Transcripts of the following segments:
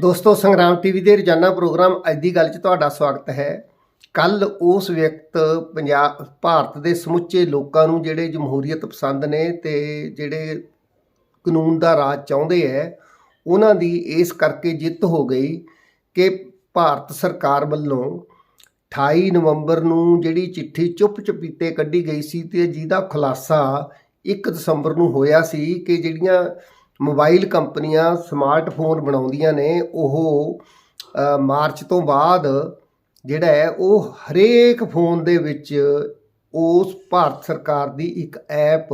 ਦੋਸਤੋ, ਸੰਗਰਾਮ ਟੀਵੀ ਦੇ ਰੋਜ਼ਾਨਾ ਪ੍ਰੋਗਰਾਮ ਅੱਜ ਦੀ ਗੱਲ 'ਚ ਤੁਹਾਡਾ ਸਵਾਗਤ ਹੈ। ਕੱਲ ਉਸ ਵਿਅਕਤ ਪੰਜਾਬ ਭਾਰਤ ਦੇ ਸਮੁੱਚੇ ਲੋਕਾਂ ਨੂੰ ਜਿਹੜੇ ਜਮਹੂਰੀਅਤ ਪਸੰਦ ਨੇ ਤੇ ਜਿਹੜੇ ਕਾਨੂੰਨ ਦਾ ਰਾਜ ਚਾਹੁੰਦੇ ਹੈ, ਉਹਨਾਂ ਦੀ ਇਸ ਕਰਕੇ ਜਿੱਤ ਹੋ ਗਈ ਕਿ ਭਾਰਤ ਸਰਕਾਰ ਵੱਲੋਂ 28 ਨਵੰਬਰ ਨੂੰ ਜਿਹੜੀ ਚਿੱਠੀ ਚੁੱਪ ਚਪੀਤੇ ਕੱਢੀ ਗਈ ਸੀ ਤੇ ਜਿਹਦਾ ਖੁਲਾਸਾ 1 ਦਸੰਬਰ ਨੂੰ ਹੋਇਆ ਸੀ ਕਿ ਜਿਹੜੀਆਂ ਮੋਬਾਈਲ ਕੰਪਨੀਆਂ ਸਮਾਰਟਫੋਨ ਬਣਾਉਂਦੀਆਂ ਨੇ, ਉਹ ਮਾਰਚ ਤੋਂ ਬਾਅਦ ਜਿਹੜਾ ਹੈ, ਉਹ ਹਰੇਕ ਫੋਨ ਦੇ ਵਿੱਚ ਉਸ ਭਾਰਤ ਸਰਕਾਰ ਦੀ ਇੱਕ ਐਪ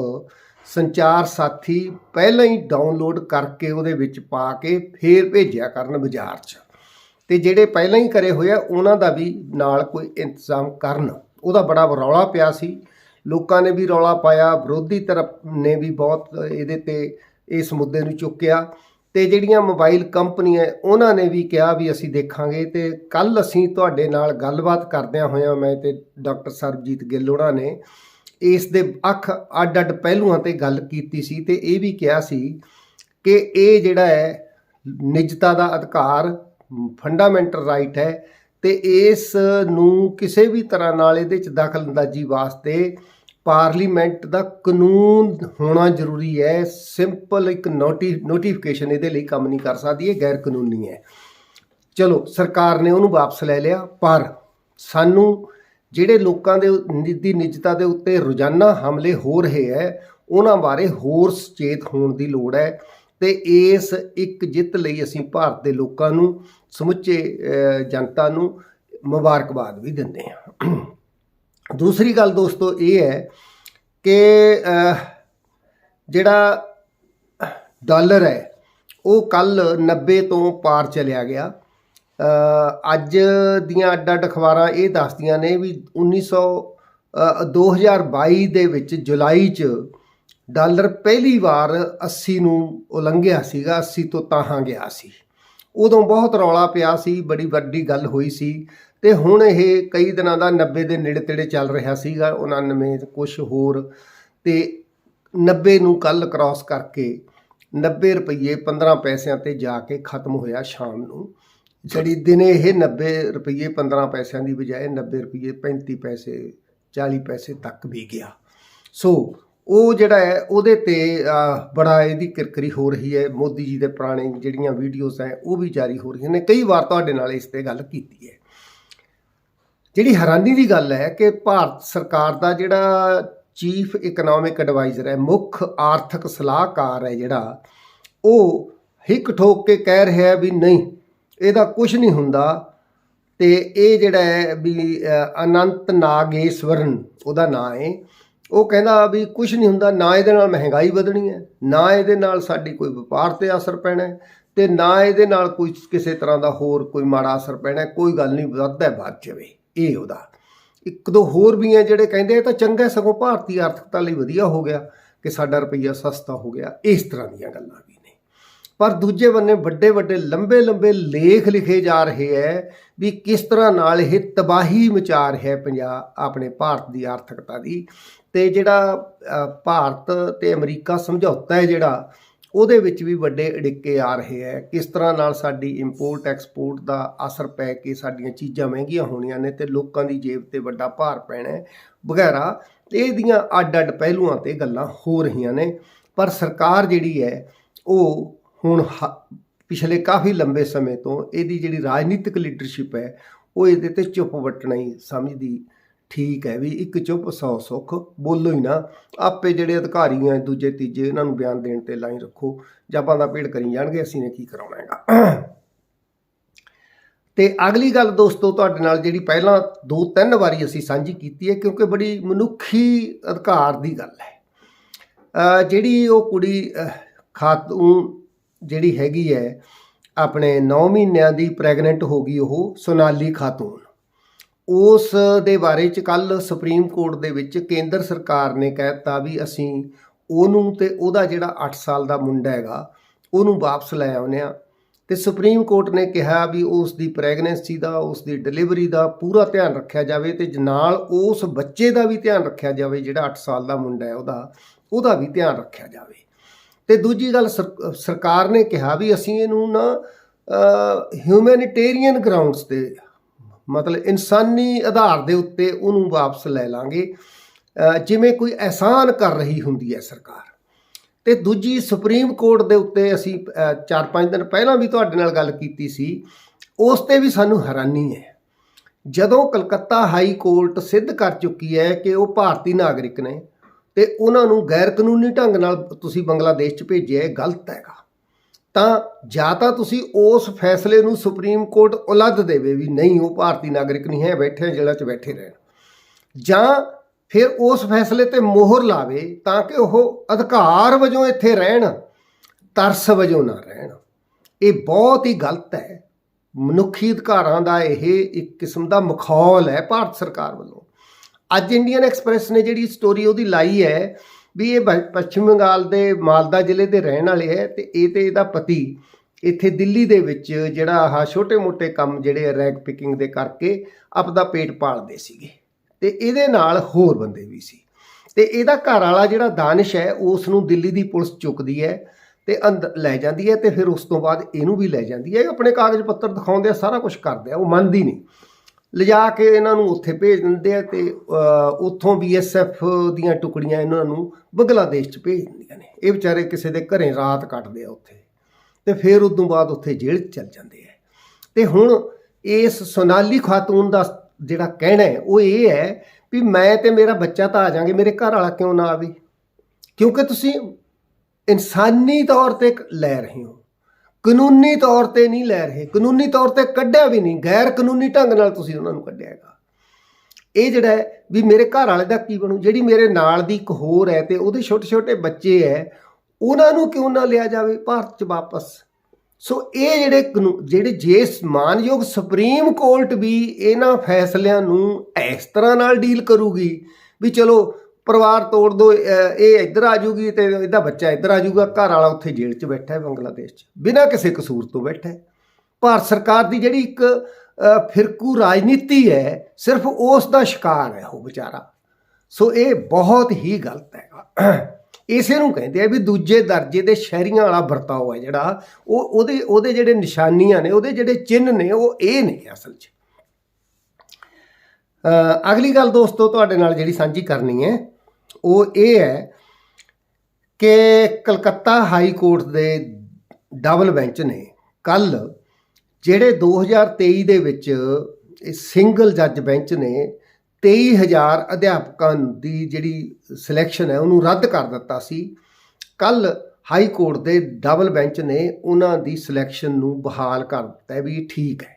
ਸੰਚਾਰ ਸਾਥੀ ਪਹਿਲਾਂ ਹੀ ਡਾਊਨਲੋਡ ਕਰਕੇ ਉਹਦੇ ਵਿੱਚ ਪਾ ਕੇ ਫੇਰ ਭੇਜਿਆ ਕਰਨ ਬਾਜ਼ਾਰ 'ਚ। ਤੇ ਜਿਹੜੇ ਪਹਿਲਾਂ ਹੀ ਕਰੇ ਹੋਏ ਆ, ਉਹਨਾਂ ਦਾ ਵੀ ਨਾਲ ਕੋਈ ਇੰਤਜ਼ਾਮ ਕਰਨ। ਉਹਦਾ ਬੜਾ ਰੌਲਾ ਪਿਆ ਸੀ। ਲੋਕਾਂ ਨੇ ਵੀ ਰੌਲਾ ਪਾਇਆ, ਵਿਰੋਧੀ ਤਰਫ ਨੇ ਵੀ ਬਹੁਤ ਇਹਦੇ ਤੇ ਇਸ ਮੁੱਦੇ ਨੂੰ ਚੁੱਕਿਆ ਤੇ ਜਿਹੜੀਆਂ ਮੋਬਾਈਲ ਕੰਪਨੀਆਂ ਉਹਨਾਂ ਨੇ ਵੀ ਕਿਹਾ ਵੀ ਅਸੀਂ ਦੇਖਾਂਗੇ ਤੇ ਕੱਲ ਅਸੀਂ ਤੁਹਾਡੇ ਨਾਲ ਗੱਲਬਾਤ ਕਰਦਿਆਂ ਹੋਇਆਂ ਮੈਂ ਤੇ ਡਾਕਟਰ ਸਰਬਜੀਤ ਗਿੱਲ ਉਹਨਾਂ ਨੇ ਇਸ ਦੇ ਅੱਖ ਅੱਡ ਅੱਡ ਪਹਿਲੂਆਂ ਤੇ ਗੱਲ ਕੀਤੀ ਸੀ ਤੇ ਇਹ ਵੀ ਕਿਹਾ ਸੀ ਕਿ ਇਹ ਜਿਹੜਾ ਹੈ ਨਿੱਜਤਾ ਦਾ ਅਧਿਕਾਰ ਫੰਡਾਮੈਂਟਲ ਰਾਈਟ ਹੈ ਤੇ ਇਸ ਨੂੰ ਕਿਸੇ ਵੀ ਤਰ੍ਹਾਂ ਨਾਲ ਇਹਦੇ ਚ ਦਖਲਅੰਦਾਜ਼ੀ ਵਾਸਤੇ ਪਾਰਲੀਮੈਂਟ ਦਾ ਕਾਨੂੰਨ ਹੋਣਾ ਜ਼ਰੂਰੀ ਹੈ। ਸਿੰਪਲ ਇੱਕ ਨੋਟੀ, ਨੋਟੀਫਿਕੇਸ਼ਨ ਇਹਦੇ ਲਈ ਕੰਮ ਨਹੀਂ ਕਰ ਸਕਦੀ, ਇਹ ਗੈਰ ਕਾਨੂੰਨੀ ਹੈ। ਚਲੋ, ਸਰਕਾਰ ਨੇ ਉਹਨੂੰ ਵਾਪਸ ਲੈ ਲਿਆ, ਪਰ ਸਾਨੂੰ ਜਿਹੜੇ ਲੋਕਾਂ ਦੇ ਨਿੱਜੀ ਨਿੱਜਤਾ ਦੇ ਉੱਤੇ ਰੋਜ਼ਾਨਾ ਹਮਲੇ ਹੋ ਰਹੇ ਹੈ, ਉਹਨਾਂ ਬਾਰੇ ਹੋਰ ਸੁਚੇਤ ਹੋਣ ਦੀ ਲੋੜ ਹੈ ਤੇ ਇਸ ਇੱਕ ਜਿੱਤ ਲਈ ਅਸੀਂ ਭਾਰਤ ਦੇ ਲੋਕਾਂ ਨੂੰ, ਸਮੁੱਚੇ ਜਨਤਾ ਨੂੰ ਮੁਬਾਰਕਬਾਦ ਵੀ ਦਿੰਦੇ ਹਾਂ। ਦੂਸਰੀ ਗੱਲ ਦੋਸਤੋ ਇਹ ਹੈ ਕਿ ਜਿਹੜਾ ਡਾਲਰ ਹੈ ਉਹ ਕੱਲ 90 ਤੋਂ ਪਾਰ ਚਲਿਆ ਗਿਆ। ਅੱਜ ਦੀਆਂ ਅੱਡ ਅੱਡ ਅਖਬਾਰਾਂ ਇਹ ਦੱਸਦੀਆਂ ਨੇ ਵੀ 1900 ਅ, 2022 ਦੇ ਵਿੱਚ ਜੁਲਾਈ 'ਚ ਡਾਲਰ ਪਹਿਲੀ ਵਾਰ 80 ਨੂੰ ਉਲੰਘਿਆ ਸੀਗਾ 80 ਤੋਂ ਤਾਹਾਂ ਗਿਆ ਸੀ। ਉਦੋਂ ਬਹੁਤ ਰੌਲਾ ਪਿਆ ਸੀ ਬੜੀ ਵੱਡੀ ਗੱਲ ਹੋਈ ਸੀ। ਤੇ ਹੁਣ ਇਹ ਕਈ ਦਿਨਾਂ ਦਾ 90 ਦੇ ਨੇੜੇ ਤੇੜੇ ਚੱਲ ਰਿਹਾ ਸੀਗਾ 99 ਕੁਝ ਹੋਰ। ਤੇ 90 ਨੂੰ ਕੱਲ ਕ੍ਰਾਸ ਕਰਕੇ 90 ਰੁਪਏ 15 ਪੈਸਿਆਂ ਤੇ ਜਾ ਕੇ ਖਤਮ ਹੋਇਆ ਸ਼ਾਮ ਨੂੰ। ਜਿਹੜੀ ਦਿਨੇ ਇਹ 90 ਰੁਪਏ 15 ਪੈਸਿਆਂ ਦੀ ਬਜਾਏ 90 ਰੁਪਏ 35 ਪੈਸੇ 40 ਪੈਸੇ ਤੱਕ ਵੀ ਗਿਆ। ਸੋ ਉਹ ਜਿਹੜਾ ਹੈ, ਉਹਦੇ ਤੇ ਬੜਾ ਇਹਦੀ ਕਿਰਕਰੀ ਹੋ ਰਹੀ ਹੈ। ਮੋਦੀ ਜੀ ਦੇ ਪੁਰਾਣੇ ਜਿਹੜੀਆਂ ਵੀਡੀਓਜ਼ ਹੈ, ਉਹ ਵੀ ਜਾਰੀ ਹੋ ਰਹੀਆਂ ਨੇ। ਕਈ ਵਾਰ ਤੁਹਾਡੇ ਨਾਲ ਇਸ ਤੇ ਗੱਲ ਕੀਤੀ ਹੈ। ਜਿਹੜੀ ਹੈਰਾਨੀ ਦੀ ਗੱਲ ਹੈ ਕਿ ਭਾਰਤ ਸਰਕਾਰ ਦਾ ਜਿਹੜਾ ਚੀਫ ਇਕਨੋਮਿਕ ਐਡਵਾਈਜ਼ਰ ਹੈ, ਮੁੱਖ ਆਰਥਿਕ ਸਲਾਹਕਾਰ ਹੈ ਜਿਹੜਾ, ਉਹ ਹਿੱਕ ਠੋਕ ਕੇ ਕਹਿ ਰਿਹਾ ਵੀ ਨਹੀਂ, ਇਹਦਾ ਕੁਝ ਨਹੀਂ ਹੁੰਦਾ ਤੇ ਇਹ ਜਿਹੜਾ ਹੈ ਵੀ ਅਨੰਤ ਨਾਗੇਸ਼ਵਰਨ ਉਹਦਾ ਨਾਂ ਹੈ, ਉਹ ਕਹਿੰਦਾ ਵੀ ਕੁਝ ਨਹੀਂ ਹੁੰਦਾ, ਨਾ ਇਹਦੇ ਨਾਲ ਮਹਿੰਗਾਈ ਵਧਣੀ ਹੈ, ਨਾ ਇਹਦੇ ਨਾਲ ਸਾਡੀ ਕੋਈ ਵਪਾਰ ਤੇ ਅਸਰ ਪੈਣਾ ਹੈ ਤੇ ਨਾ ਇਹਦੇ ਨਾਲ ਕੋਈ ਕਿਸੇ ਤਰ੍ਹਾਂ ਦਾ ਹੋਰ ਕੋਈ ਮਾੜਾ ਅਸਰ ਪੈਣਾ ਕੋਈ ਗੱਲ ਨਹੀਂ, ਵੱਧਦਾ ਵੱਧ ਜਾਵੇ। ਇਹ ਉਹਦਾ। ਇੱਕ ਦੋ ਹੋਰ ਵੀ ਹੈ ਜਿਹੜੇ ਕਹਿੰਦੇ ਇਹ ਤਾਂ ਚੰਗਾ ਸਗੋਂ ਭਾਰਤੀ ਆਰਥਿਕਤਾ ਲਈ ਵਧੀਆ ਹੋ ਗਿਆ ਕਿ ਸਾਡਾ ਰੁਪਈਆ ਸਸਤਾ ਹੋ ਗਿਆ। ਇਸ ਤਰ੍ਹਾਂ ਦੀਆਂ ਗੱਲਾਂ ਵੀ ਨੇ। ਪਰ ਦੂਜੇ ਬੰਨੇ ਵੱਡੇ ਵੱਡੇ, ਲੰਬੇ ਲੰਬੇ ਲੇਖ ਲਿਖੇ ਜਾ ਰਹੇ ਹੈ ਵੀ ਕਿਸ ਤਰ੍ਹਾਂ ਨਾਲ ਇਹ ਤਬਾਹੀ ਮਚਾ ਰਿਹਾ ਹੈ ਪੰਜਾਬ ਆਪਣੇ ਭਾਰਤ ਦੀ ਆਰਥਿਕਤਾ ਦੀ। ਤੇ ਜਿਹੜਾ ਭਾਰਤ ਤੇ ਅਮਰੀਕਾ ਸਮਝੌਤਾ ਹੈ ਜਿਹੜਾ ਉਹਦੇ ਵਿੱਚ ਵੀ ਵੱਡੇ ਅੜਿੱਕੇ ਆ ਰਹੇ ਹੈ। ਕਿਸ ਤਰ੍ਹਾਂ ਨਾਲ ਸਾਡੀ ਇੰਪੋਰਟ ਐਕਸਪੋਰਟ ਦਾ ਅਸਰ ਪੈ ਕੇ ਸਾਡੀਆਂ ਚੀਜ਼ਾਂ ਮਹਿੰਗੀਆਂ ਹੋਣੀਆਂ ਨੇ ਤੇ ਲੋਕਾਂ ਦੀ ਜੇਬ ਤੇ ਵੱਡਾ ਭਾਰ ਪੈਣਾ ਵਗੈਰਾ ਇਹਦੀਆਂ ਅੱਡ-ਅੱਡ ਪਹਿਲੂਆਂ ਤੇ ਗੱਲਾਂ ਹੋ ਰਹੀਆਂ ਨੇ। ਪਰ ਸਰਕਾਰ ਜਿਹੜੀ ਹੈ, ਉਹ ਹੁਣ ਹ- ਪਿਛਲੇ ਕਾਫੀ ਲੰਬੇ ਸਮੇਂ ਤੋਂ ਇਹਦੀ ਜਿਹੜੀ ਰਾਜਨੀਤਿਕ ਲੀਡਰਸ਼ਿਪ ਹੈ, ਉਹ ਇਹਦੇ ਤੇ ਚੁੱਪ ਵੱਟਣਾ ਹੀ ਸਮਝਦੀ ਠੀਕ ਹੈ ਵੀ ਇੱਕ ਚੁੱਪ ਸੌ ਸੁੱਖ ਬੋਲੋ ਹੀ ਨਾ। ਆਪੇ ਜਿਹੜੇ ਅਧਿਕਾਰੀ ਆ ਦੂਜੇ ਤੀਜੇ ਇਹਨਾਂ ਨੂੰ ਬਿਆਨ ਦੇਣ ਤੇ ਲਾਈਨ ਰੱਖੋ। ਜਾਬਾਂ ਦਾ ਭੇੜ ਕਰੀ ਜਾਣਗੇ ਅਸੀਂ ਨੇ ਕੀ ਕਰਾਉਣਾ ਹੈਗਾ। ਤੇ ਅਗਲੀ ਗੱਲ ਦੋਸਤੋ ਤੁਹਾਡੇ ਨਾਲ ਜਿਹੜੀ ਪਹਿਲਾਂ ਦੋ ਤਿੰਨ ਵਾਰੀ ਅਸੀਂ ਸਾਂਝੀ ਕੀਤੀ ਹੈ ਕਿਉਂਕਿ ਬੜੀ ਮਨੁੱਖੀ ਅਧਿਕਾਰ ਦੀ ਗੱਲ ਹੈ। ਜਿਹੜੀ ਉਹ ਕੁੜੀ ਅਹ, ਖਾਤੂਨ ਜਿਹੜੀ ਹੈਗੀ ਹੈ ਆਪਣੇ 9 ਮਹੀਨਿਆਂ ਦੀ ਪ੍ਰੈਗਨੈਂਟ ਹੋ ਗਈ ਉਹ ਸੋਨਾਲੀ ਖਾਤੂਨ। ਉਸ ਦੇ ਬਾਰੇ ਚ ਕੱਲ ਸੁਪਰੀਮ ਕੋਰਟ ਦੇ ਵਿੱਚ ਕੇਂਦਰ ਸਰਕਾਰ ਨੇ ਕਹਿਤਾ ਵੀ ਅਸੀਂ ਉਹਨੂੰ ਤੇ ਉਹਦਾ ਜਿਹੜਾ 8 ਸਾਲ ਦਾ ਮੁੰਡਾ ਹੈਗਾ, ਉਹਨੂੰ ਵਾਪਸ ਲੈ ਆਉਨੇ ਆ ਤੇ ਸੁਪਰੀਮ ਕੋਰਟ ਨੇ ਕਿਹਾ ਵੀ ਉਸ ਦੀ ਪ੍ਰੈਗਨੈਂਸੀ ਦਾ, ਉਸ ਦੀ ਡਿਲੀਵਰੀ ਦਾ ਪੂਰਾ ਧਿਆਨ ਰੱਖਿਆ ਜਾਵੇ ਤੇ ਨਾਲ ਉਸ ਬੱਚੇ ਦਾ ਵੀ ਧਿਆਨ ਰੱਖਿਆ ਜਾਵੇ ਜਿਹੜਾ 8 ਸਾਲ ਦਾ ਮੁੰਡਾ ਹੈ ਉਹਦਾ ਉਹਦਾ ਵੀ ਧਿਆਨ ਰੱਖਿਆ ਜਾਵੇ। ਤੇ ਦੂਜੀ ਗੱਲ ਸਰ- ਸਰਕਾਰ ਨੇ ਕਿਹਾ ਵੀ ਅਸੀਂ ਇਹਨੂੰ ਨਾ ਹਿਊਮੈਨਿਟੇਰੀਅਨ ਗਰਾਊਂਡਸ ਤੇ ਮਤਲਬ ਇਨਸਾਨੀ ਆਧਾਰ ਦੇ ਉੱਤੇ ਉਹਨੂੰ ਵਾਪਸ ਲੈ ਲਾਂਗੇ। ਜਿਵੇਂ ਕੋਈ ਅਹਿਸਾਨ ਕਰ ਰਹੀ ਹੁੰਦੀ ਹੈ ਸਰਕਾਰ। ਤੇ ਦੂਜੀ ਸੁਪਰੀਮ ਕੋਰਟ ਦੇ ਉੱਤੇ ਅਸੀਂ 4-5 ਦਿਨ ਪਹਿਲਾਂ ਵੀ ਤੁਹਾਡੇ ਨਾਲ ਗੱਲ ਕੀਤੀ ਸੀ। ਉਸ ਤੇ ਵੀ ਸਾਨੂੰ ਹੈਰਾਨੀ ਹੈ। ਜਦੋਂ ਕਲਕੱਤਾ ਹਾਈ ਕੋਰਟ ਸਿੱਧ ਕਰ ਚੁੱਕੀ ਹੈ ਕਿ ਉਹ ਭਾਰਤੀ ਨਾਗਰਿਕ ਨੇ, ਤੇ ਉਹਨਾਂ ਨੂੰ ਗੈਰ ਕਾਨੂੰਨੀ ਢੰਗ ਨਾਲ ਤੁਸੀਂ ਬੰਗਲਾਦੇਸ਼ 'ਚ ਭੇਜਿਆ, ਇਹ ਗਲਤ ਹੈਗਾ। ਤਾਂ ਜਾਂ ਤਾਂ ਤੁਸੀਂ ਉਸ ਫੈਸਲੇ ਨੂੰ ਸੁਪਰੀਮ ਕੋਰਟ ਉਲੱਦ ਦੇਵੇ ਵੀ ਨਹੀਂ, ਉਹ ਭਾਰਤੀ ਨਾਗਰਿਕ ਨਹੀਂ ਹੈ, ਬੈਠੇ ਜਿਹੜਾ 'ਚ ਬੈਠੇ ਰਹਿਣ। ਜਾਂ ਫਿਰ ਉਸ ਫੈਸਲੇ ਤੇ ਮੋਹਰ ਲਾਵੇ ਤਾਂ ਕਿ ਉਹ ਅਧਿਕਾਰ ਵਜੋਂ ਇੱਥੇ ਰਹਿਣ, ਤਰਸ ਵਜੋਂ ਨਾ ਰਹਿਣ। ਇਹ ਬਹੁਤ ਹੀ ਗਲਤ ਹੈ। ਮਨੁੱਖੀ ਅਧਿਕਾਰਾਂ ਦਾ ਇਹ ਇੱਕ ਕਿਸਮ ਦਾ ਮਖੌਲ ਹੈ ਭਾਰਤ ਸਰਕਾਰ ਵੱਲੋਂ। ਅੱਜ ਇੰਡੀਅਨ ਐਕਸਪ੍ਰੈਸ ਨੇ ਜਿਹੜੀ ਸਟੋਰੀ ਉਹਦੀ ਲਾਈ ਹੈ ਵੀ ਇਹ ਬ- ਪੱਛਮੀ ਬੰਗਾਲ ਦੇ ਮਾਲਦਾ ਜ਼ਿਲ੍ਹੇ ਦੇ ਰਹਿਣ ਵਾਲੇ ਹੈ ਤੇ ਇਹ ਤੇ ਇਹਦਾ ਪਤੀ ਇੱਥੇ ਦਿੱਲੀ ਦੇ ਵਿੱਚ ਜਿਹੜਾ ਆਹ ਛੋਟੇ-ਮੋਟੇ ਕੰਮ ਜਿਹੜੇ ਰੈਕ ਪਿਕਿੰਗ ਦੇ ਕਰਕੇ ਆਪਦਾ ਪੇਟ ਪਾਲਦੇ ਸੀਗੇ ਤੇ ਇਹਦੇ ਨਾਲ ਹੋਰ ਬੰਦੇ ਵੀ ਸੀ। ਤੇ ਇਹਦਾ ਘਰ ਵਾਲਾ ਜਿਹੜਾ ਦਾਨਿਸ਼ ਹੈ ਉਸ ਨੂੰ ਦਿੱਲੀ ਦੀ ਪੁਲਿਸ ਚੁੱਕਦੀ ਹੈ ਤੇ ਅੰਦਰ ਲੈ ਜਾਂਦੀ ਹੈ ਤੇ ਫਿਰ ਉਸ ਤੋਂ ਬਾਅਦ ਇਹਨੂੰ ਵੀ ਲੈ ਜਾਂਦੀ ਹੈ। ਇਹ ਆਪਣੇ ਕਾਗਜ਼ ਪੱਤਰ ਦਿਖਾਉਂਦੇ ਆ, ਸਾਰਾ ਕੁਝ ਕਰਦੇ ਆ, ਉਹ ਮੰਨਦੀ ਨਹੀਂ। ਲਿਜਾ ਕੇ ਇਹਨਾਂ ਨੂੰ ਉੱਥੇ ਭੇਜ ਦਿੰਦੇ ਆ ਤੇ ਅ, ਉੱਥੋਂ ਬੀਐਸਐਫ ਦੀਆਂ ਟੁਕੜੀਆਂ ਇਹਨਾਂ ਨੂੰ ਬੰਗਲਾਦੇਸ਼ 'ਚ ਭੇਜ ਦਿੰਦੀਆਂ ਨੇ। ਇਹ ਵਿਚਾਰੇ ਕਿਸੇ ਦੇ ਘਰੇ ਰਾਤ ਕੱਟਦੇ ਆ ਉੱਥੇ। ਤੇ ਫਿਰ ਉਦੋਂ ਬਾਅਦ ਉੱਥੇ ਜੇਲ੍ਹ 'ਚ ਚਲ ਜਾਂਦੇ ਆ। ਤੇ ਹੁਣ ਇਸ ਸੋਨਾਲੀ ਖਾਤੂਨ ਦਾ ਜਿਹੜਾ ਕਹਿਣਾ ਹੈ ਉਹ ਇਹ ਹੈ ਵੀ ਮੈਂ ਤੇ ਮੇਰਾ ਬੱਚਾ ਤਾਂ ਆ ਜਾਾਂਗੇ ਮੇਰੇ ਘਰ ਵਾਲਾ ਕਿਉਂ ਨਾ ਆਵੇ? ਕਿਉਂਕਿ ਤੁਸੀਂ ਇਨਸਾਨੀ ਤੌਰ ਤੇ ਲੈ ਰਹੇ ਹੋ। ਕਾਨੂੰਨੀ ਤੌਰ ਤੇ ਨਹੀਂ ਲੈ ਰਹੇ, ਕਾਨੂੰਨੀ ਤੌਰ ਤੇ ਕੱਢਿਆ ਵੀ ਨਹੀਂ, ਗੈਰ ਕਾਨੂੰਨੀ ਢੰਗ ਨਾਲ ਤੁਸੀਂ ਉਹਨਾਂ ਨੂੰ ਕੱਢਿਆ ਹੈਗਾ। ਇਹ ਜਿਹੜਾ ਵੀ ਮੇਰੇ ਘਰ ਵਾਲੇ ਦਾ ਕੀ ਬਣੂ, ਜਿਹੜੀ ਮੇਰੇ ਨਾਲ ਦੀ ਇੱਕ ਹੋਰ ਹੈ ਤੇ ਉਹਦੇ ਛੋਟੇ ਛੋਟੇ ਬੱਚੇ ਹੈ, ਉਹਨਾਂ ਨੂੰ ਕਿਉਂ ਨਾ ਲਿਆ ਜਾਵੇ ਭਾਰਤ 'ਚ ਵਾਪਸ? ਸੋ ਇਹ ਜਿਹੜੇ ਕਾਨੂ- ਜਿਹੜੇ ਜੇ ਮਾਨਯੋਗ ਸੁਪਰੀਮ ਕੋਰਟ ਵੀ ਇਹਨਾਂ ਫੈਸਲਿਆਂ ਨੂੰ ਇਸ ਤਰ੍ਹਾਂ ਨਾਲ ਡੀਲ ਕਰੂਗੀ ਵੀ ਚਲੋ ਪਰਿਵਾਰ ਤੋੜ ਦੋ ਇਹ ਇੱਧਰ ਆ ਜੂਗੀ ਤੇ ਇਹਦਾ ਬੱਚਾ ਇੱਧਰ ਆ ਜੂਗਾ, ਘਰ ਵਾਲਾ ਉੱਥੇ ਜੇਲ੍ਹ 'ਚ ਬੈਠਾ ਹੈ ਬੰਗਲਾਦੇਸ਼ 'ਚ। ਬਿਨਾਂ ਕਿਸੇ ਕਸੂਰ ਤੋਂ ਬੈਠਾ ਹੈ। ਭਾਰਤ ਸਰਕਾਰ ਦੀ ਜਿਹੜੀ ਇੱਕ ਫਿਰਕੂ ਰਾਜਨੀਤੀ ਹੈ, ਸਿਰਫ ਉਸ ਦਾ ਸ਼ਿਕਾਰ ਹੈ ਉਹ ਵਿਚਾਰਾ। ਸੋ ਇਹ ਬਹੁਤ ਹੀ ਗਲਤ ਹੈਗਾ ਇਸੇ ਨੂੰ ਕਹਿੰਦੇ ਆ ਵੀ ਦੂਜੇ ਦਰਜੇ ਦੇ ਸ਼ਹਿਰੀਆਂ ਵਾਲਾ ਵਰਤਾਓ ਹੈ ਜਿਹੜਾ, ਉਹ ਉਹਦੇ ਉਹਦੇ ਜਿਹੜੇ ਨਿਸ਼ਾਨੀਆਂ ਨੇ, ਉਹਦੇ ਜਿਹੜੇ ਚਿੰਨ੍ਹ ਨੇ, ਉਹ ਇਹ ਨੇ ਅਸਲ 'ਚ। ਅਗਲੀ ਗੱਲ ਦੋਸਤੋ, ਤੁਹਾਡੇ ਨਾਲ ਜਿਹੜੀ ਸਾਂਝੀ ਕਰਨੀ ਹੈ ਉਹ ਇਹ ਹੈ ਕਿ ਕਲਕੱਤਾ ਹਾਈ ਕੋਰਟ ਦੇ ਡਬਲ ਬੈਂਚ ਨੇ ਕੱਲ ਜਿਹੜੇ 2023 ਦੇ ਵਿੱਚ ਇਹ ਸਿੰਗਲ ਜੱਜ ਬੈਂਚ ਨੇ 23000 ਅਧਿਆਪਕਾਂ ਦੀ ਜਿਹੜੀ ਸਿਲੈਕਸ਼ਨ ਹੈ ਉਹਨੂੰ ਰੱਦ ਕਰ ਦਿੱਤਾ ਸੀ। ਕੱਲ ਹਾਈ ਕੋਰਟ ਦੇ ਡਬਲ ਬੈਂਚ ਨੇ ਉਹਨਾਂ ਦੀ ਸਿਲੈਕਸ਼ਨ ਨੂੰ ਬਹਾਲ ਕਰ ਦਿੱਤਾ ਵੀ ਠੀਕ ਹੈ।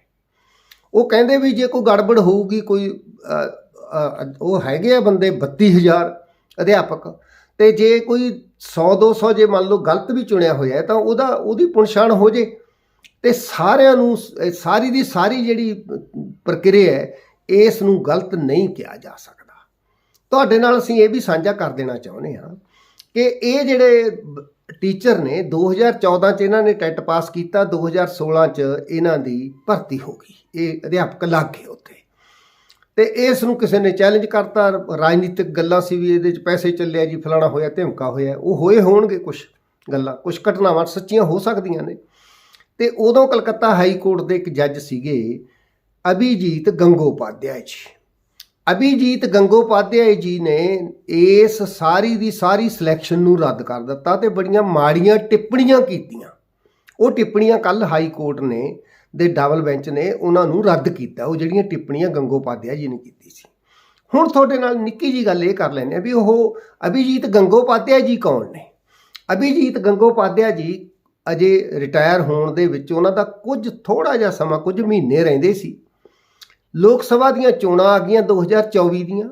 ਉਹ ਕਹਿੰਦੇ ਵੀ ਜੇ ਕੋਈ ਗੜਬੜ ਹੋਊਗੀ, ਕੋਈ ਉਹ ਹੈਗੇ ਆ ਬੰਦੇ 32000 ਅਧਿਆਪਕ। ਤੇ ਜੇ ਕੋਈ 100 200 ਜੇ ਮੰਨ ਲਓ ਗਲਤ ਵੀ ਚੁਣਿਆ ਹੋਇਆ ਤਾਂ ਉਹਦਾ, ਉਹਦੀ ਪੁਣਛਾਣ ਹੋ ਜੇ। ਤੇ ਸਾਰਿਆਂ ਨੂੰ ਸਾਰੀ ਦੀ ਸਾਰੀ ਜਿਹੜੀ ਪ੍ਰਕਿਰਿਆ ਹੈ, ਇਸ ਨੂੰ ਗਲਤ ਨਹੀਂ ਕਿਹਾ ਜਾ ਸਕਦਾ। ਤੁਹਾਡੇ ਨਾਲ ਅਸੀਂ ਇਹ ਵੀ ਸਾਂਝਾ ਕਰ ਦੇਣਾ ਚਾਹੁੰਦੇ ਹਾਂ ਕਿ ਇਹ ਜਿਹੜੇ ਟੀਚਰ ਨੇ 2014 ਚ ਇਹਨਾਂ ਨੇ ਟੈਟ ਪਾਸ ਕੀਤਾ 2016 ਚ ਇਹਨਾਂ ਦੀ ਭਰਤੀ ਹੋ ਗਈ। ਇਹ ਅਧਿਆਪਕ ਲੱਗ ਗਏ ਉੱਥੇ। ਤੇ ਇਸ ਨੂੰ ਕਿਸੇ ਨੇ ਚੈਲੰਜ ਕਰਤਾ, ਰਾਜਨੀਤਿਕ ਗੱਲਾਂ ਸੀ ਵੀ ਇਹਦੇ ਚ ਪੈਸੇ ਚੱਲਿਆ ਜੀ, ਫਲਾਣਾ ਹੋਇਆ, ਧਮਕਾ ਹੋਇਆ, ਉਹ ਹੋਏ ਹੋਣਗੇ ਕੁਝ ਗੱਲਾਂ ਕੁਝ ਘਟਨਾਵਾਂ ਸੱਚੀਆਂ ਹੋ ਸਕਦੀਆਂ ਨੇ। ਤੇ ਉਦੋਂ ਕਲਕੱਤਾ ਹਾਈ ਕੋਰਟ ਦੇ ਇੱਕ ਜੱਜ ਸੀਗੇ ਅਭਿਜੀਤ ਗੰਗੋਪਾਧਿਆਏ ਜੀ। ਅਭਿਜੀਤ ਗੰਗੋਪਾਧਿਆਏ ਜੀ ਨੇ ਇਸ ਸਾਰੀ ਦੀ ਸਾਰੀ ਸਿਲੈਕਸ਼ਨ ਨੂੰ ਰੱਦ ਕਰ ਦਿੱਤਾ ਤੇ ਬੜੀਆਂ ਮਾੜੀਆਂ ਟਿੱਪਣੀਆਂ ਕੀਤੀਆਂ। ਉਹ ਟਿੱਪਣੀਆਂ ਕੱਲ ਹਾਈ ਕੋਰਟ ਨੇ ਦੇ ਡਬਲ ਬੈਂਚ ਨੇ ਉਹਨਾਂ ਨੂੰ ਰੱਦ ਕੀਤਾ। ਉਹ ਜਿਹੜੀਆਂ ਟਿੱਪਣੀਆਂ ਗੰਗੋਪਾਧਿਆ ਜੀ ਨੇ ਕੀਤੀ ਸੀ। ਹੁਣ ਤੁਹਾਡੇ ਨਾਲ ਨਿੱਕੀ ਜੀ ਗੱਲ ਇਹ ਕਰ ਲੈਂਦੇ ਆ ਵੀ ਉਹ ਅਭਿਜੀਤ ਗੰਗੋਪਾਧਿਆ ਜੀ ਕੌਣ ਨੇ? ਅਭਿਜੀਤ ਗੰਗੋਪਾਧਿਆ ਜੀ ਅਜੇ ਰਿਟਾਇਰ ਹੋਣ ਦੇ ਵਿੱਚ ਉਹਨਾਂ ਦਾ ਕੁਝ ਥੋੜਾ ਜਿਹਾ ਸਮਾਂ, ਕੁਝ ਮਹੀਨੇ ਰਹਿੰਦੇ ਸੀ। ਲੋਕ ਸਭਾ ਦੀਆਂ ਚੋਣਾਂ ਆ ਗਈਆਂ 2024 ਦੀਆਂ।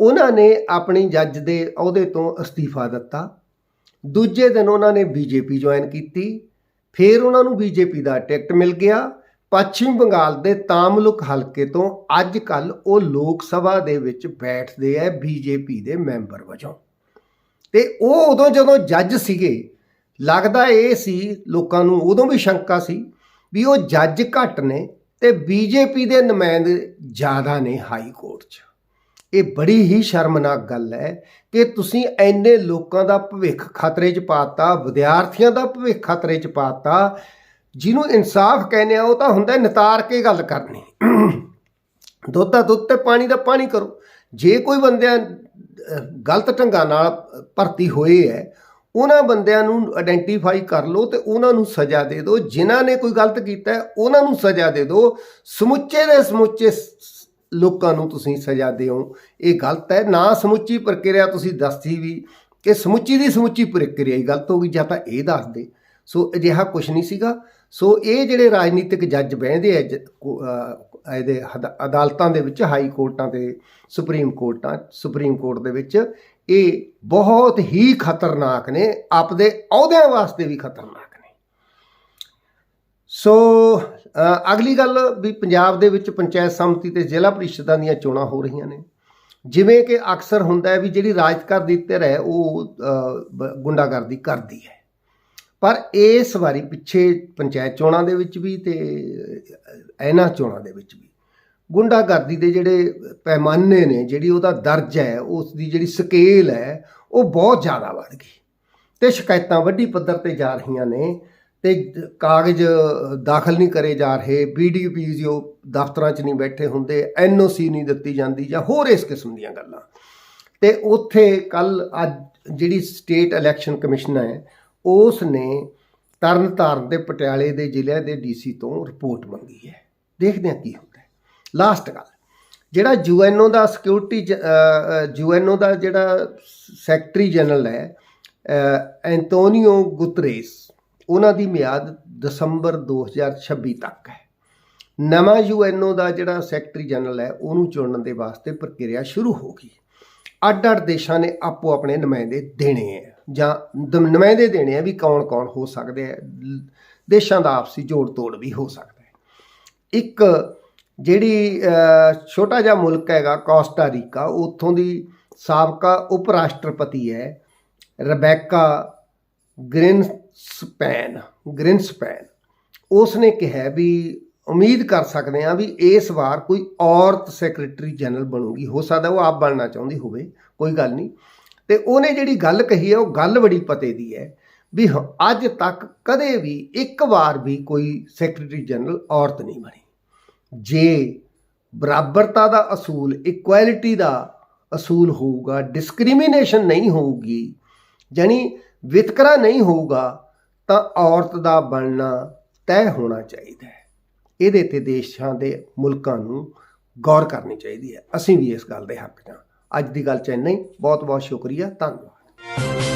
ਉਹਨਾਂ ਨੇ ਆਪਣੀ ਜੱਜ ਦੇ ਅਹੁਦੇ ਤੋਂ ਅਸਤੀਫਾ ਦਿੱਤਾ। ਦੂਜੇ ਦਿਨ ਉਹਨਾਂ ਨੇ ਬੀਜੇਪੀ ਜੁਆਇਨ ਕੀਤੀ। ਫਿਰ ਉਹਨਾਂ ਨੂੰ ਬੀਜੇਪੀ ਦਾ ਟਿਕਟ ਮਿਲ ਗਿਆ। ਪੱਛਮੀ ਬੰਗਾਲ ਦੇ ਤਾਮਲੁਕ ਹਲਕੇ ਤੋਂ ਅੱਜ ਕੱਲ ਉਹ ਲੋਕ ਸਭਾ ਦੇ ਵਿੱਚ ਬੈਠਦੇ ਆ ਬੀਜੇਪੀ ਦੇ ਮੈਂਬਰ ਵਜੋਂ। ਤੇ ਉਹ ਉਦੋਂ ਜਦੋਂ ਜੱਜ ਸੀਗੇ, ਲੱਗਦਾ ਇਹ ਸੀ ਲੋਕਾਂ ਨੂੰ ਉਦੋਂ ਵੀ ਸ਼ੰਕਾ ਸੀ ਵੀ ਉਹ ਜੱਜ ਘੱਟ ਨੇ ਤੇ ਬੀਜੇਪੀ ਦੇ ਨੁਮਾਇੰਦੇ ਜ਼ਿਆਦਾ ਨੇ ਹਾਈ ਕੋਰਟ 'ਚ। ਇਹ ਬੜੀ ਹੀ ਸ਼ਰਮਨਾਕ ਗੱਲ ਹੈ ਕਿ ਤੁਸੀਂ ਐਨੇ ਲੋਕਾਂ ਦਾ ਭਵਿੱਖ ਖਤਰੇ 'ਚ ਪਾਤਾ, ਵਿਦਿਆਰਥੀਆਂ ਦਾ ਭਵਿੱਖ ਖਤਰੇ 'ਚ ਪਾਤਾ, ਜਿਹਨੂੰ ਇਨਸਾਫ ਕਹਿੰਦੇ ਆ, ਉਹ ਤਾਂ ਹੁੰਦਾ ਨਿਤਾਰ ਕੇ ਗੱਲ ਕਰਨੀ। ਦੁੱਧ ਦਾ ਦੁੱਧ ਤੇ ਪਾਣੀ ਦਾ ਪਾਣੀ ਕਰੋ। ਜੇ ਕੋਈ ਬੰਦਿਆਂ, ਗਲਤ ਢੰਗਾਂ ਨਾਲ ਭਰਤੀ ਹੋਏ ਹੈ, ਉਹਨਾਂ ਬੰਦਿਆਂ ਨੂੰ ਆਇਡੈਂਟੀਫਾਈ ਕਰ ਲਓ ਤੇ ਉਹਨਾਂ ਨੂੰ ਸਜ਼ਾ ਦੇ ਦਿਓ। ਜਿਨ੍ਹਾਂ ਨੇ ਕੋਈ ਗਲਤ ਕੀਤਾ ਉਹਨਾਂ ਨੂੰ ਸਜ਼ਾ ਦੇ ਦਿਓ। ਸਮੁੱਚੇ ਦੇ ਸਮੁੱਚੇ ਸ- ਲੋਕਾਂ ਨੂੰ ਤੁਸੀਂ ਸਜ਼ਾ ਦਿਓ। ਇਹ ਗਲਤ ਹੈ। ਨਾ ਸਮੁੱਚੀ ਪ੍ਰਕਿਰਿਆ ਤੁਸੀਂ ਦੱਸੀ ਵੀ ਕਿ ਸਮੁੱਚੀ ਦੀ ਸਮੁੱਚੀ ਪ੍ਰਕਿਰਿਆ ਹੀ ਗਲਤ ਹੋ ਗਈ, ਜਾਂ ਤਾਂ ਇਹ ਦੱਸ ਦੇ। ਸੋ ਅਜਿਹਾ ਕੁਝ ਨਹੀਂ ਸੀਗਾ। ਸੋ ਇਹ ਜਿਹੜੇ ਰਾਜਨੀਤਿਕ ਜੱਜ ਬਹਿੰਦੇ ਆ, ਜ- ਕੋ- ਇਹਦੇ ਅਦਾਲਤਾਂ ਦੇ ਵਿੱਚ, ਹਾਈ ਕੋਰਟਾਂ ਤੇ ਸੁਪਰੀਮ ਕੋਰਟਾਂ, ਸੁਪਰੀਮ ਕੋਰਟ ਦੇ ਵਿੱਚ, ਇਹ ਬਹੁਤ ਹੀ ਖਤਰਨਾਕ ਨੇ। ਆਪਦੇ ਅਹੁਦਿਆਂ ਵਾਸਤੇ ਵੀ ਖਤਰਨਾਕ ਨੇ। ਸੋ ਅਗਲੀ ਗੱਲ ਵੀ ਪੰਜਾਬ ਦੇ ਵਿੱਚ ਪੰਚਾਇਤ ਸਮਿਤੀ ਤੇ ਜ਼ਿਲ੍ਹਾ ਪਰਿਸ਼ਦਾਂ ਦੀਆਂ ਚੋਣਾਂ ਹੋ ਰਹੀਆਂ ਨੇ। ਜਿਵੇਂ ਕਿ ਅਕਸਰ ਹੁੰਦਾ ਹੈ ਵੀ ਜਿਹੜੀ ਰਾਜਕਰ ਦੀ ਧਿਰ ਹੈ, ਉਹ ਬ- ਗੁੰਡਾਗਰਦੀ ਕਰਦੀ ਹੈ। ਪਰ ਇਸ ਵਾਰੀ ਪਿੱਛੇ ਪੰਚਾਇਤ ਚੋਣਾਂ ਦੇ ਵਿੱਚ ਵੀ ਤੇ ਇਹਨਾਂ ਚੋਣਾਂ ਦੇ ਵਿੱਚ ਵੀ ਗੁੰਡਾਗਰਦੀ ਦੇ ਜਿਹੜੇ ਪੈਮਾਨੇ ਨੇ, ਜਿਹੜੀ ਉਹਦਾ ਦਰਜ ਹੈ ਉਸ ਦੀ ਜਿਹੜੀ ਸਕੇਲ ਹੈ, ਉਹ ਬਹੁਤ ਜ਼ਿਆਦਾ ਵੱਧ ਗਈ। ਤੇ ਸ਼ਿਕਾਇਤਾਂ ਵੱਡੀ ਪੱਧਰ ਤੇ ਜਾ ਰਹੀਆਂ ਨੇ ਤੇ ਕਾਗਜ਼ ਦਾਖਲ ਨਹੀਂ ਕਰੇ ਜਾ ਰਹੇ ਬੀਡੀਪੀਜੀਓ ਦਫ਼ਤਰਾਂ 'ਚ ਨਹੀਂ ਬੈਠੇ ਹੁੰਦੇ ਐਨਓਸੀ ਨਹੀਂ ਦਿੱਤੀ ਜਾਂਦੀ ਜਾਂ ਹੋਰ ਇਸ ਕਿਸਮ ਦੀਆਂ ਗੱਲਾਂ। ਤੇ ਉੱਥੇ ਕੱਲ ਅੱਜ ਜਿਹੜੀ ਸਟੇਟ ਇਲੈਕਸ਼ਨ ਕਮਿਸ਼ਨ ਹੈ ਉਸ ਨੇ ਤਰਨਤਾਰਨ ਦੇ ਪਟਿਆਲੇ ਦੇ ਜ਼ਿਲ੍ਹੇ ਦੇ ਡੀਸੀ ਤੋਂ ਰਿਪੋਰਟ ਮੰਗੀ ਹੈ। ਦੇਖਦੇ ਹਾਂ ਕੀ ਹੁੰਦਾ ਹੈ। ਲਾਸਟ ਗੱਲ ਜਿਹੜਾ ਯੂਐਨਓ ਦਾ ਸਿਕਿਉਰਿਟੀ ਯੂਐਨਓ ਦਾ ਜਿਹੜਾ ਸੈਕਟਰੀ ਜਨਰਲ ਹੈ ਅਹ, ਐਂਟੋਨੀਓ ਗੁਤਰੇਸ ਉਹਨਾਂ ਦੀ ਮਿਆਦ ਦਸੰਬਰ 2026 ਤੱਕ ਹੈ। ਨਵਾਂ ਯੂਐਨਓ ਦਾ ਜਿਹੜਾ ਸੈਕਟਰੀ ਜਨਰਲ ਹੈ, ਉਹਨੂੰ ਚੁਣਨ ਦੇ ਵਾਸਤੇ ਪ੍ਰਕਿਰਿਆ ਸ਼ੁਰੂ ਹੋ ਗਈ। ਅੱਡ-ਅੱਡ ਦੇਸ਼ਾਂ ਨੇ ਆਪੋ ਆਪਣੇ ਨੁਮਾਇੰਦੇ ਦੇਣੇ ਹੈ, ਜਾਂ ਨੁਮਾਇੰਦੇ ਦੇਣੇ ਆ ਵੀ ਕੌਣ-ਕੌਣ ਹੋ ਸਕਦੇ ਆ ਦੇਸ਼ਾਂ ਦਾ ਆਪਸੀ ਜੋੜ ਤੋੜ ਵੀ ਹੋ ਸਕਦਾ ਹੈ। ਇੱਕ ਜਿਹੜੀ ਛੋਟਾ ਜਿਹਾ ਮੁਲਕ ਹੈਗਾ ਕੋਸਟਾ ਰੀਕਾ, ਉੱਥੋਂ ਦੀ ਸਾਬਕਾ ਉਪ ਰਾਸ਼ਟਰਪਤੀ ਹੈ ਰਬੈਕਾ ਸਪੈਨ ਗ੍ਰਿਨਸਪੈਨ ਗ੍ਰਿਨਸਪੈਨ ਉਸ ਨੇ ਕਿਹਾ ਵੀ, ਉਮੀਦ ਕਰ ਸਕਦੇ ਹਾਂ ਵੀ ਇਸ ਵਾਰ ਕੋਈ ਔਰਤ ਸੈਕਟਰੀ ਜਨਰਲ ਬਣੂਗੀ। ਹੋ ਸਕਦਾ ਉਹ ਆਪ ਬਣਨਾ ਚਾਹੁੰਦੀ ਹੋਵੇ, ਕੋਈ ਗੱਲ ਨਹੀਂ। ਤੇ ਉਹਨੇ ਜਿਹੜੀ ਗੱਲ ਕਹੀ ਹੈ, ਉਹ ਗੱਲ ਬੜੀ ਪਤੇ ਦੀ ਹੈ ਵੀ ਹ- ਅੱਜ ਤੱਕ ਕਦੇ ਵੀ ਇੱਕ ਵਾਰ ਵੀ ਕੋਈ ਸੈਕਟਰੀ ਜਨਰਲ ਔਰਤ ਨਹੀਂ ਬਣੀ। ਜੇ ਬਰਾਬਰਤਾ ਦਾ ਅਸੂਲ, ਇਕੁਐਲਿਟੀ ਦਾ ਅਸੂਲ ਹੋਊਗਾ, ਡਿਸਕ੍ਰਿਮੀਨੇਸ਼ਨ ਨਹੀਂ ਹੋਊਗੀ ਜਾਨੀ ਵਿਤਕਰਾ ਨਹੀਂ ਹੋਊਗਾ, ਤਾਂ ਔਰਤ ਦਾ ਬਣਨਾ ਤੈਅ ਹੋਣਾ ਚਾਹੀਦਾ ਹੈ। ਇਹਦੇ ਤੇ ਦੇਸ਼ਾਂ ਦੇ ਮੁਲਕਾਂ ਨੂੰ ਗੌਰ ਕਰਨੀ ਚਾਹੀਦੀ ਹੈ। ਅਸੀਂ ਵੀ ਇਸ ਗੱਲ ਦੇ ਹੱਕ 'ਚ ਹਾਂ। ਅੱਜ ਦੀ ਗੱਲ ਚ ਇੰਨਾ ਹੀ। ਬਹੁਤ ਬਹੁਤ ਸ਼ੁਕਰੀਆ। ਧੰਨਵਾਦ।